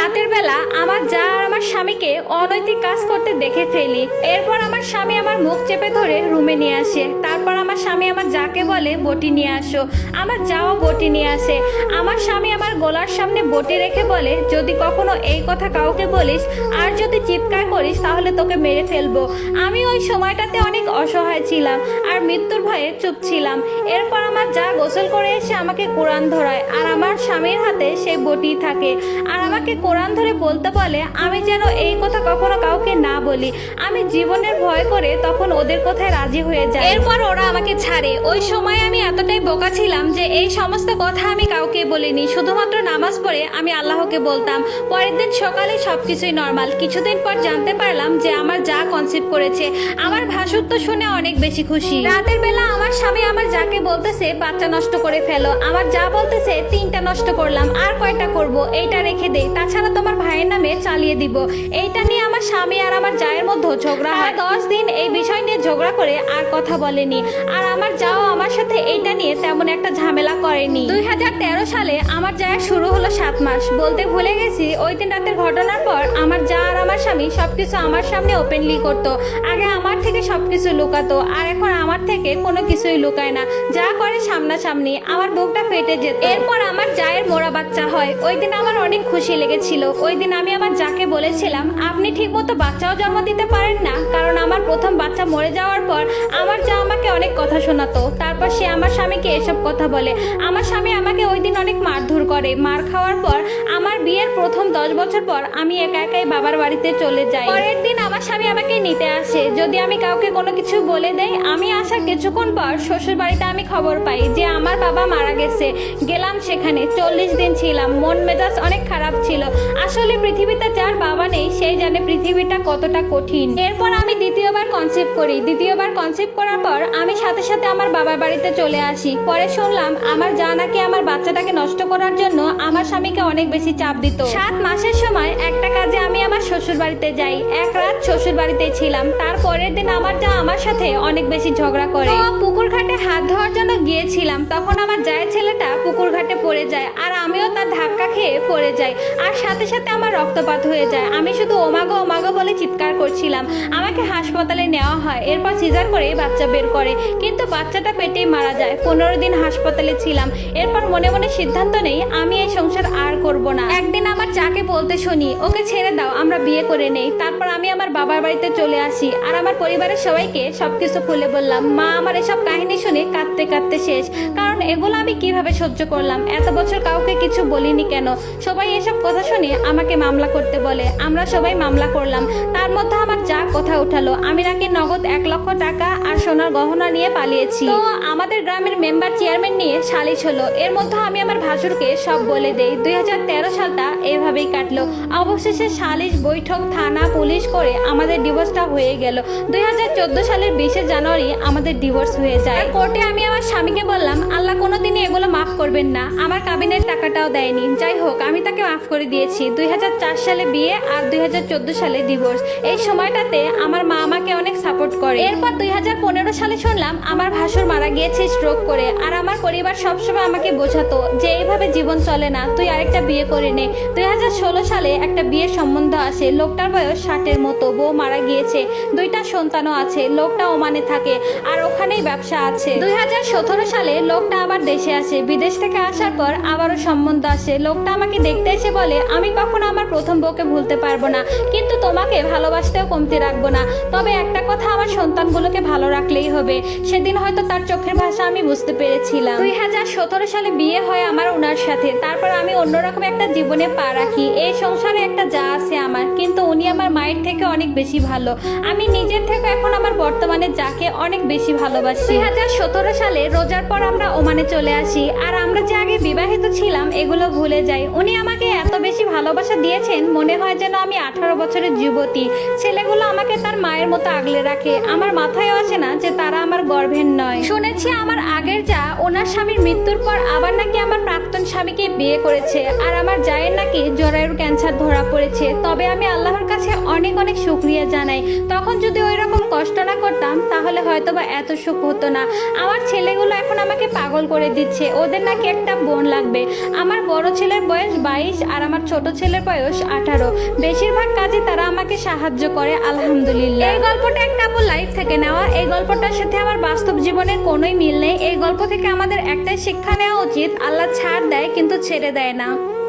রাতের বেলা আমার যা আর আমার স্বামীকে অনৈতিক কাজ করতে দেখে ফেলি। এরপর আমার স্বামী আমার মুখ চেপে ধরে রুমে নিয়ে আসে। তারপর আমার স্বামী আমার যাকে বলে, বটি নিয়ে আসো। আমার যাও, বটি নিয়ে আসে। আমার স্বামী আমার গলার সামনে বটি রেখে বলে, যদি কখনো এই কথা কাউকে বলিস আর যদি চিৎকার করিস, তাহলে তোকে মেরে ফেলব। আমি ওই সময়টাতে অনেক অসহায় ছিলাম আর মৃত্যুর ভয়ে চুপ ছিলাম। এরপর আমার যা গোসল করে এসে আমাকে কোরআন ধরায়। আর আমার স্বামীর হাতে সেই বটি থাকে। আর আমাকে কোরআন ধরে বলতে বলে, আমি যেন এই কথা কখনো কাউকে না বলি। আমি জীবনের ভয় করে তখন ওদের কথায় রাজি হয়ে যায় এরপর ওরা আমাকে ছাড়ে। ওই সময় আমি এতটাই বোকা ছিলাম যে এই সমস্ত কথা আমি কাউকে বলিনি। শুধুমাত্র নামাজ পড়ে আমি আল্লাহকে বলতাম। পরের দিন সকালে সবকিছুই নর্মাল কিছুদিন পর জানতে পারলাম যে আমার যা কনসেপ্ট করেছে। আমার ভাসুর তো শুনে অনেক বেশি খুশি। রাতের বেলা আমার স্বামী আমার যাকে বলতেছে বাচ্চা নষ্ট করে ফেলো। আমার যা বলতেছে, তিনটা নষ্ট করলাম, আর কয়টা করব, এইটা রেখে দে। তাছাড়া তোমার ভাইয়ের নামে চালিয়ে দিব। এইটা নিয়ে আমার স্বামী আর আমার জায়ের মধ্যে ঝগড়া হয়। দশ দিন এই বিষয় নিয়ে ঝগড়া করে আর কথা বলেনি। আর আমার যাও সাথে এইটা নিয়ে তেমন একটা ঝামেলা করেনি। দুই হাজার তেরো সালে আমার জায়ের শুরু হলো সাত মাস। বলতে ভুলে গেছি, ওই দিন রাতের ঘটনার পর আমার যা আর আমার স্বামী সবকিছু আমার সামনে ওপেনলি করতো। আগে আমার থেকে সবকিছু লুকাতো, আর এখন আমার থেকে কোনো কিছুই লুকায় না। যা করে সামনাসামনি, আমার বুকটা ফেটে যেত। এরপর আমার জায়ের মোড়া বাচ্চা হয়। ওই দিন আমার অনেক খুশি লেগেছিল। ওই দিন আমি আমার যাকে বলেছিলাম, আপনি ঠিকমতো বাচ্চাও জন্ম দিতে পারেন না, কারণ আমার প্রথম বাচ্চা মরে যাওয়ার পর আমার যা আমাকে অনেক কথা শোনাতো। তারপর সে আমার স্বামীকে এসব কথা বলে। আমার স্বামী আমাকে ওই দিন অনেক মারধর করে। মার খাওয়ার পর আমার বিয়ের প্রথম দশ বছর পর আমি একা একাই বাবার বাড়িতে চলে যাই। পরের দিন আমার স্বামী আমাকে নিতে আসে। যদি আমি কাউকে কোনো কিছু বলে দেই, আমি আসার কিছুক্ষণ পর শ্বশুর বাড়িতে আমি খবর পাই যে আমার বাবা মারা গেছে। গেলাম সেখানে, চল্লিশ দিন ছিলাম, মন মেজাজ অনেক খারাপ ছিল। আসলে পৃথিবীতে যার বাবা নেই, সেই জানে পৃথিবীটা কতটা কঠিন। এরপর আমি দ্বিতীয়বার কনসেপ্ট করি। দ্বিতীয়বার কনসেপ্ট করার পর আমি সাথে সাথে আমার বাবার বাড়িতে চলে আসি। পরে শুনলাম, আমার যা নাকি আমার বাচ্চাটাকে নষ্ট করার জন্য আমার স্বামীকে অনেক বেশি চাপ দিত। সাত মাসের সময় একটা কাজে আমি আমার শ্বশুর বাড়িতে যাই। এক রাত শ্বশুর বাড়িতে ছিলাম তারপরের দিন আমার যা আমার সাথে অনেক বেশি ঝগড়া করে। পুকুর ঘাটে হাত ধোয়ার জন্য গিয়েছিলাম। তখন আমার যায় ছেলেটা পুকুর ঘাটে পড়ে যায় আর আমিও তার ধাক্কা খেয়ে পড়ে যাই। আর সাথে সাথে আমার রক্তপাত হয়ে যায়। আমি শুধু ওমাগো ওমাগো বলে চিৎকার করছিলাম। আমাকে হাসপাতালে নেওয়া হয়। এরপর সিজার করে বাচ্চা বের করে। কিন্তু বাচ্চাটা পেটেই মারা যায়। পনেরো দিন হাসপাতালে ছিলাম। এরপর মনে মনে সিদ্ধান্ত নেই, আমি এই সংসার আর করব না। একদিন আমার যাকে বলতে শুনি, ওকে ছেড়ে দাও, আমরা বিয়ে করে নেই। তারপর আমি আমার বাবার বাড়িতে চলে আসি। আর আমার পরিবারের সবাইকে সবকিছু খুলে বললাম, মা, আমার এসব কাহিনী শুনে কাঁদতে কাঁদতে শেষ। কারণ এগুলো আমি কীভাবে সহ্য করলাম? এত বছর কাউকে কিছু বলিনি কেন? সবাই এসব কথা শুনে আমাকে মামলা করতে বলে। আমরা সবাই মামলা করলাম। তার মধ্যে আমার যা কথা উঠালো। আমি নাকি নগদ এক লক্ষ টাকা আর সোনার গহনা নিয়ে পালিয়েছি। তো আমাদের গ্রামের মেম্বার চেয়ারম্যান নিয়ে সালিশ হলো। এর মধ্যে আমি আমার ভাসুরকে সব বলে দেই। দুই হাজার তেরো সালটা এভাবেই কাটলো। অবশেষে সালিশ বৈঠক থানা পুলিশ করে আমাদের ডিভোর্সটা হয়ে গেল। দুই হাজার চোদ্দ সালের বিশে জানুয়ারি আমাদের ডিভোর্স হয়ে যায়। কোর্টে আমি আমার স্বামীকে বললাম, আল্লাহ কোনোদিনই এগুলো মাফ করবেন না। আমার কাবিনের টাকাটাও দেয়নি। যাই হোক, আমি তাকে মাফ করে দিয়েছি। দুই হাজার চার সালে বিয়ে আর দু হাজার চোদ্দ সালে ডিভোর্স এই সময়টাতে আমার মা আমাকে অনেক সাপোর্ট করে। এরপর দুই হাজার পনেরো সালে শুনলাম, আমার ভাসুর মারা গিয়েছে স্ট্রোক করে। আর আমার পরিবার সবসময় আমাকে বোঝাতো যে এইভাবে জীবন চলে না। তুই আরেকটা বিয়ে করে নে। দুই হাজার ষোলো সালে একটা বিয়ের সম্বন্ধ আসে। লোকটার বয়স ষাটের মতো। বউ মারা গিয়েছে। দুইটা সন্তানও আছে, লোকটা ওমানে থাকে, আর ওখানেই ব্যবসা আছে। দু হাজার সতেরো সালে লোকটা আবার দেশে আসে, বিদেশ থেকে আসার পর আবারও সম্বন্ধ আসে। লোকটা আমাকে দেখতে এসে বলে, আমি কখনো আমার প্রথম বউকে ভুলতে পারব না, কিন্তু তোমাকে ভালোবাসতেও কমতে রাখব না। তবে একটা কথা আমার সন্তানগুলোকে ভালো রাখলেই হবে। সেদিন হয়তো তার চোখের ভাষা আমি বুঝতে পেরেছিলাম। দুই হাজার সতেরো সালে বিয়ে হয় আমার ওনার সাথে। তারপর আমি অন্যরকম একটা জীবনে পা রাখি। এই সংসারে একটা যা আমার মায়ের থেকে অনেক বেশি ভালো। আমি নিজের থেকে এখন আমার বর্তমানে যাকে অনেক বেশি ভালোবাসি। দুই হাজার সতেরো সালে রোজার পর আমরা ওমানে চলে আসি। আর আমরা যে আগে বিবাহিত ছিলাম, এগুলো ভুলে যাই। উনি আমাকে এত বেশি ভালোবাসা দিয়েছেন, মনে হয় যেন আমি আঠারো বছরের যুবতী। ছেলেগুলো আমাকে তার মায়ের মতো আগলে রাখে। আমার মাথায় আসে না যে তারা আমার গর্ভের নয়। শুনেছি আমার আগের যা, ওনার স্বামীর মৃত্যুর পর আবার নাকি আমার প্রাক্তন স্বামীকে বিয়ে করেছে। আর আমার জায়ের নাকি জরায়ুর ক্যান্সার ধরা পড়েছে। তবে আমি আল্লাহর কাছে অনেক অনেক শুক্রিয়া জানাই। তখন যদি ওই রকম কষ্ট না করতাম, তাহলে হয়তো বা এত সুখ হতো না। আমার ছেলেগুলো এখন আমাকে পাগল করে দিচ্ছে। ওদের নাকি একটা বোন লাগবে। আমার বড় ছেলের বয়স বাইশ আর আমার ছোট ছেলের বয়স আঠারো। বেশিরভাগ কাজে তারা আমাকে সাহায্য করে, আলহামদুলিল্লাহ। এই গল্পটা একটা আপুর লাইফ থেকে নেওয়া। এই গল্পটার সাথে আমার বাস্তব জীবনের কোনোই মিল নেই। এই গল্প থেকে আমাদের একটাই শিক্ষা নেওয়া উচিত, আল্লাহ ছাড় দেয় কিন্তু ছেড়ে দেয় না।